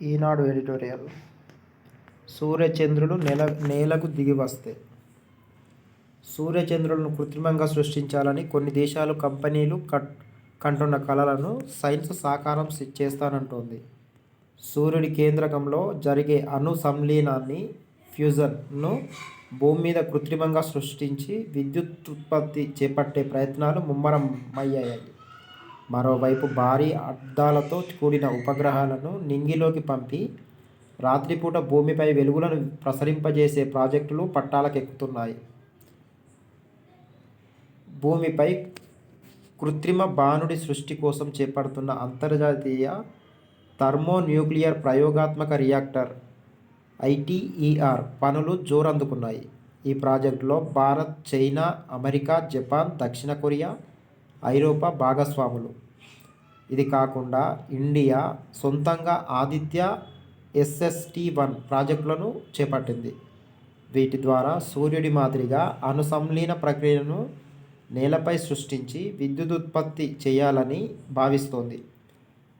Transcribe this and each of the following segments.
ఈనాడు editorial. సూర్యచంద్రులు నెల నేలకు దిగి వస్తే. సూర్యచంద్రులను కృత్రిమంగా సృష్టించాలని కొన్ని దేశాలు కంపెనీలు కట్ కంటున్న కళలను సైన్స్ సాకారం చేస్తానంటోంది. సూర్యుడి కేంద్రకంలో జరిగే అణు సంలీనాన్ని ఫ్యూజన్ను భూమి మీద కృత్రిమంగా సృష్టించి విద్యుత్ ఉత్పత్తి చేపట్టే ప్రయత్నాలు ముమ్మరమయ్యాయి మరోవైపు భారీ అద్దాలతో కూడిన ఉపగ్రహాలను నింగిలోకి పంపి రాత్రిపూట భూమిపై వెలుగులను ప్రసరింపజేసే ప్రాజెక్టులు పట్టాలకెక్కుతున్నాయి. భూమిపై కృత్రిమ బాణుడి సృష్టి కోసం చేపడుతున్న అంతర్జాతీయ థర్మోన్యూక్లియర్ ప్రయోగాత్మక రియాక్టర్ ఐటీఈఆర్ పనులు జోరందుకున్నాయి. ఈ ప్రాజెక్టులో భారత్ చైనా అమెరికా జపాన్ దక్షిణ కొరియా ఐరోపా భాగస్వాములు. ఇది కాకుండా ఇండియా సొంతంగా ఆదిత్య ఎస్ఎస్టీ వన్ ప్రాజెక్టులను చేపట్టింది. వీటి ద్వారా సూర్యుడి మాదిరిగా అనుసంలీన ప్రక్రియను నేలపై సృష్టించి విద్యుత్ ఉత్పత్తి చేయాలని భావిస్తోంది.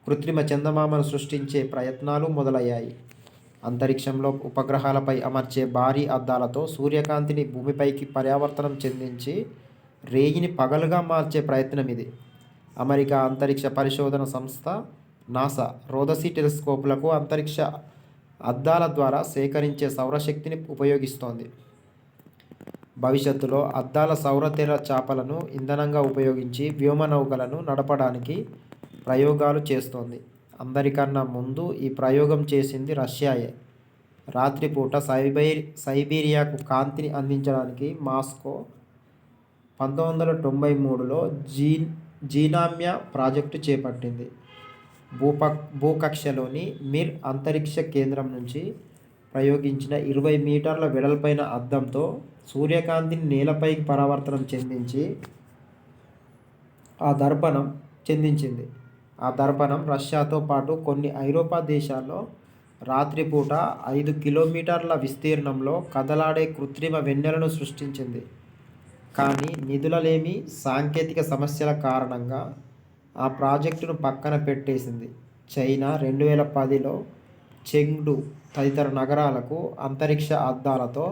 కృత్రిమ చందమామను సృష్టించే ప్రయత్నాలు మొదలయ్యాయి. అంతరిక్షంలో ఉపగ్రహాలపై అమర్చే భారీ అద్దాలతో సూర్యకాంతిని భూమిపైకి పర్యావర్తనం చెందించి రేయిని పగలుగా మార్చే ప్రయత్నం ఇది. అమెరికా అంతరిక్ష పరిశోధన సంస్థ నాసా రోదసీ టెలిస్కోపులకు అంతరిక్ష అద్దాల ద్వారా సేకరించే సౌరశక్తిని ఉపయోగిస్తోంది. భవిష్యత్తులో అద్దాల సౌరతెర చేపలను చాపలను ఇంధనంగా ఉపయోగించి వ్యోమనౌకలను నడపడానికి ప్రయోగాలు చేస్తోంది. అందరికన్నా ముందు ఈ ప్రయోగం చేసింది రష్యాయే. రాత్రిపూట సైబైర్ సైబీరియాకు కాంతిని అందించడానికి మాస్కో పంతొమ్మిది వందల తొంభై మూడులో జీ జీనామ్య ప్రాజెక్టు చేపట్టింది. భూప భూకక్షలోని మిర్ అంతరిక్ష కేంద్రం నుంచి ప్రయోగించిన ఇరవై మీటర్ల వెడల్పైన అద్దంతో సూర్యకాంతిని నేలపైకి పరావర్తనం చెందించి ఆ దర్పణం చెందించింది. ఆ దర్పణం రష్యాతో పాటు కొన్ని ఐరోపా దేశాల్లో రాత్రిపూట ఐదు కిలోమీటర్ల విస్తీర్ణంలో కదలాడే కృత్రిమ వెన్నెలను సృష్టించింది. కానీ నిధులలేమి సాంకేతిక సమస్యల కారణంగా ఆ ప్రాజెక్టును పక్కన పెట్టేసింది. చైనా రెండు వేల పదిలో చెంగ్డు తదితర నగరాలకు అంతరిక్ష అద్దాలతో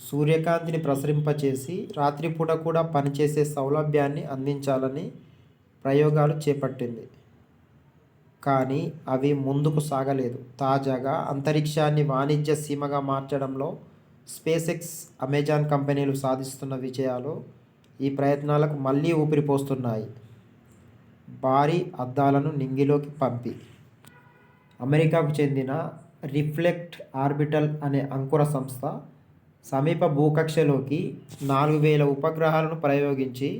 సూర్యకాంతిని ప్రసరింపచేసి రాత్రిపూట కూడా పనిచేసే సౌలభ్యాన్ని అందించాలని ప్రయోగాలు చేపట్టింది. కానీ అవి ముందుకు సాగలేదు. తాజాగా అంతరిక్షాన్ని వాణిజ్య సీమగా మార్చడంలో స్పేసెక్స్ అమెజాన్ కంపెనీలు సాధిస్తున్న విజయాలు ఈ ప్రయత్నాలకు మళ్ళీ ఊపిరిపోస్తున్నాయి. భారీ అద్దాలను నింగిలోకి పంపి. అమెరికాకు చెందిన రిఫ్లెక్ట్ ఆర్బిటల్ అనే అంకుర సంస్థ సమీప భూకక్షలోకి నాలుగు వేల ఉపగ్రహాలను ప్రయోగించి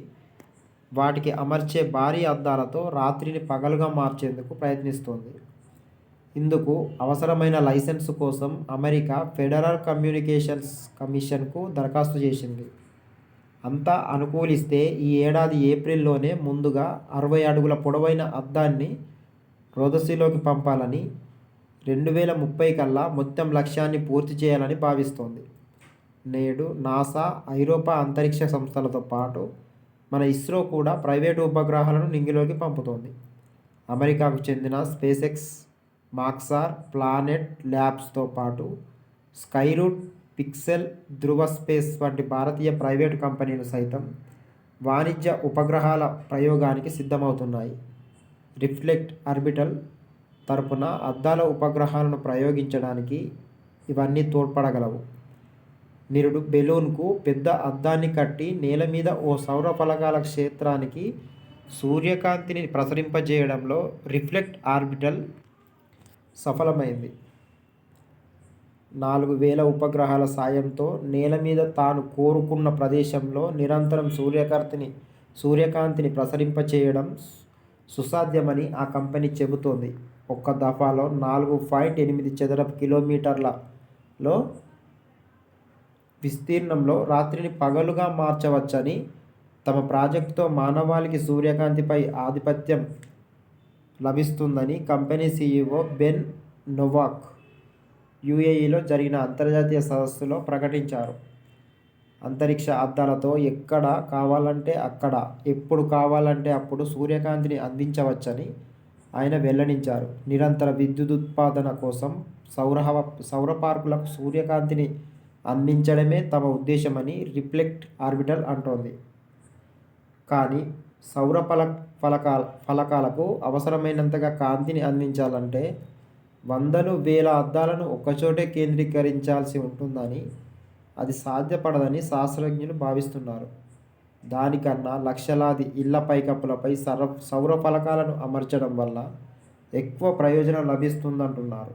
వాటికి అమర్చే భారీ అద్దాలతో రాత్రిని పగలుగా మార్చేందుకు ప్రయత్నిస్తోంది. ఇందుకు అవసరమైన లైసెన్స్ కోసం అమెరికా ఫెడరల్ కమ్యూనికేషన్స్ కమిషన్కు దరఖాస్తు చేసింది. అంతా అనుకూలిస్తే ఈ ఏడాది ఏప్రిల్లోనే ముందుగా అరవై అడుగుల పొడవైన అద్దాన్ని రోదసిలోకి పంపాలని రెండు వేల ముప్పై కల్లా మొత్తం లక్ష్యాన్ని పూర్తి చేయాలని భావిస్తోంది. నేడు నాసా ఐరోపా అంతరిక్ష సంస్థలతో పాటు మన ఇస్రో కూడా ప్రైవేటు ఉపగ్రహాలను నింగిలోకి పంపుతోంది. అమెరికాకు చెందిన స్పేస్ ఎక్స్ మాక్సార్ ప్లానెట్ ల్యాబ్స్తో పాటు స్కైరూట్ పిక్సెల్ ధృవ స్పేస్ వంటి భారతీయ ప్రైవేటు కంపెనీలు సైతం వాణిజ్య ఉపగ్రహాల ప్రయోగానికి సిద్ధమవుతున్నాయి. రిఫ్లెక్ట్ ఆర్బిటల్ తరపున అద్దాల ఉపగ్రహాలను ప్రయోగించడానికి ఇవన్నీ తోడ్పడగలవు. నిరుడు బెలూన్కు పెద్ద అద్దాన్ని కట్టి నేల మీద ఓ సౌర ఫలకాల క్షేత్రానికి సూర్యకాంతిని ప్రసరింపజేయడంలో రిఫ్లెక్ట్ ఆర్బిటల్ సఫలమైంది. నాలుగు వేల ఉపగ్రహాల సాయంతో నేల మీద తాను కోరుకున్న ప్రదేశంలో నిరంతరం సూర్యకాంతిని సూర్యకాంతిని ప్రసరింపచేయడం సుసాధ్యమని ఆ కంపెనీ చెబుతోంది. ఒక్క దఫాలో నాలుగు పాయింట్ ఎనిమిది చదరపు కిలోమీటర్లలో విస్తీర్ణంలో రాత్రిని పగలుగా మార్చవచ్చని తమ ప్రాజెక్టుతో మానవాళికి సూర్యకాంతిపై ఆధిపత్యం లభిస్తుందని కంపెనీ సీఈఓ బెన్ నొవాక్ యుఏఈలో జరిగిన అంతర్జాతీయ సదస్సులో ప్రకటించారు. అంతరిక్ష అద్దాలతో ఎక్కడ కావాలంటే అక్కడ ఎప్పుడు కావాలంటే అప్పుడు సూర్యకాంతిని అందించవచ్చని ఆయన వెల్లడించారు. నిరంతర విద్యుత్ ఉత్పాదన కోసం సౌర సౌర పార్కులకు సూర్యకాంతిని అందించడమే తమ ఉద్దేశమని రిఫ్లెక్ట్ ఆర్బిటల్ అంటోంది. కానీ సౌర ఫల ఫలకాల ఫలకాలకు అవసరమైనంతగా కాంతిని అందించాలంటే వందలు వేల అద్దాలను ఒక్కచోటే కేంద్రీకరించాల్సి ఉంటుందని అది సాధ్యపడదని శాస్త్రజ్ఞులు భావిస్తున్నారు. దానికన్నా లక్షలాది ఇళ్ళ పైకప్పులపై సర సౌర ఫలకాలను అమర్చడం వల్ల ఎక్కువ ప్రయోజనం లభిస్తుందంటున్నారు.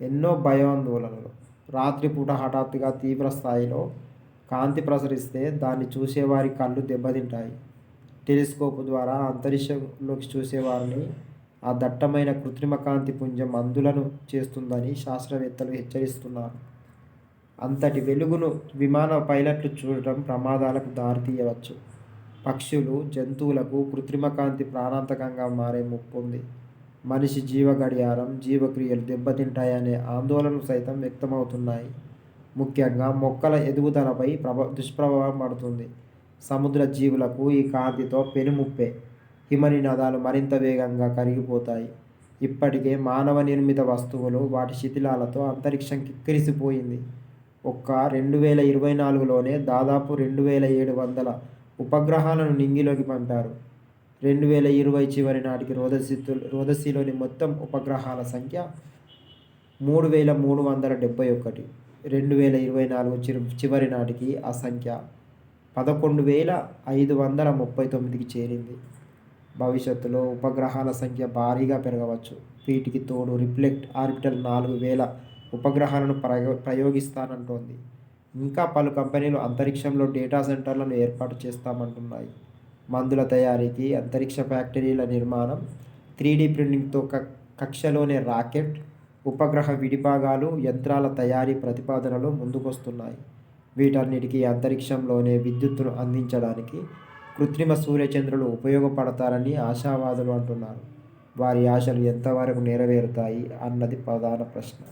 ఎన్నో భయాందోళనలు. రాత్రిపూట హఠాత్తుగా తీవ్ర స్థాయిలో కాంతి ప్రసరిస్తే దాన్ని చూసేవారి కళ్ళు దెబ్బతింటాయి. టెలిస్కోప్ ద్వారా అంతరిక్షంలోకి చూసేవారిని ఆ దట్టమైన కృత్రిమ కాంతి పుంజం అందులను చేస్తుందని శాస్త్రవేత్తలు హెచ్చరిస్తున్నారు. అంతటి వెలుగును విమాన పైలట్లు చూడటం ప్రమాదాలకు దారితీయవచ్చు. పక్షులు జంతువులకు కృత్రిమ కాంతి ప్రాణాంతకంగా మారే ముప్పు ఉంది. మనిషి జీవ గడియారం జీవక్రియలు దెబ్బతింటాయనే ఆందోళనలు సైతం వ్యక్తమవుతున్నాయి. ముఖ్యంగా మొక్కల ఎదుగుదలపై ప్రభ దుష్ప్రభావం పడుతుంది. సముద్ర జీవులకు ఈ కాంతితో పెనుముప్పే. హిమనినాదాలు మరింత వేగంగా కరిగిపోతాయి. ఇప్పటికే మానవ నిర్మిత వస్తువులు వాటి శిథిలాలతో అంతరిక్షం కిక్కిరిసిపోయింది ఒక్క రెండు వేల ఇరవై నాలుగులోనే దాదాపు రెండు వేల ఏడు వందల ఉపగ్రహాలను నింగిలోకి పంపారు. రెండు వేల ఇరవై చివరి నాటికి రోదసిత్తు రోదసిలోని మొత్తం ఉపగ్రహాల సంఖ్య మూడు వేల మూడు వందల డెబ్బై ఒకటి. రెండు వేల ఇరవై నాలుగు చిరు చివరి నాటికి ఆ సంఖ్య పదకొండు వేల ఐదు వందల ముప్పై తొమ్మిదికి చేరింది. భవిష్యత్తులో ఉపగ్రహాల సంఖ్య భారీగా పెరగవచ్చు. వీటికి తోడు రిఫ్లెక్ట్ ఆర్బిటల్ నాలుగు వేల ఉపగ్రహాలను ప్రయో ప్రయోగిస్తానంటోంది. ఇంకా పలు కంపెనీలు అంతరిక్షంలో డేటా సెంటర్లను ఏర్పాటు చేస్తామంటున్నాయి. మందుల తయారీకి అంతరిక్ష ఫ్యాక్టరీల నిర్మాణం త్రీడీ ప్రింటింగ్తో క కక్షలోనే రాకెట్ ఉపగ్రహ విడిభాగాలు యంత్రాల తయారీ ప్రతిపాదనలు ముందుకొస్తున్నాయి. వీటన్నిటికీ అంతరిక్షంలోనే విద్యుత్తును అందించడానికి కృత్రిమ సూర్యచంద్రులు ఉపయోగపడతారని ఆశావాదులు అంటున్నారు. వారి ఆశలు ఎంతవరకు నెరవేరుతాయి అన్నది ప్రధాన ప్రశ్న.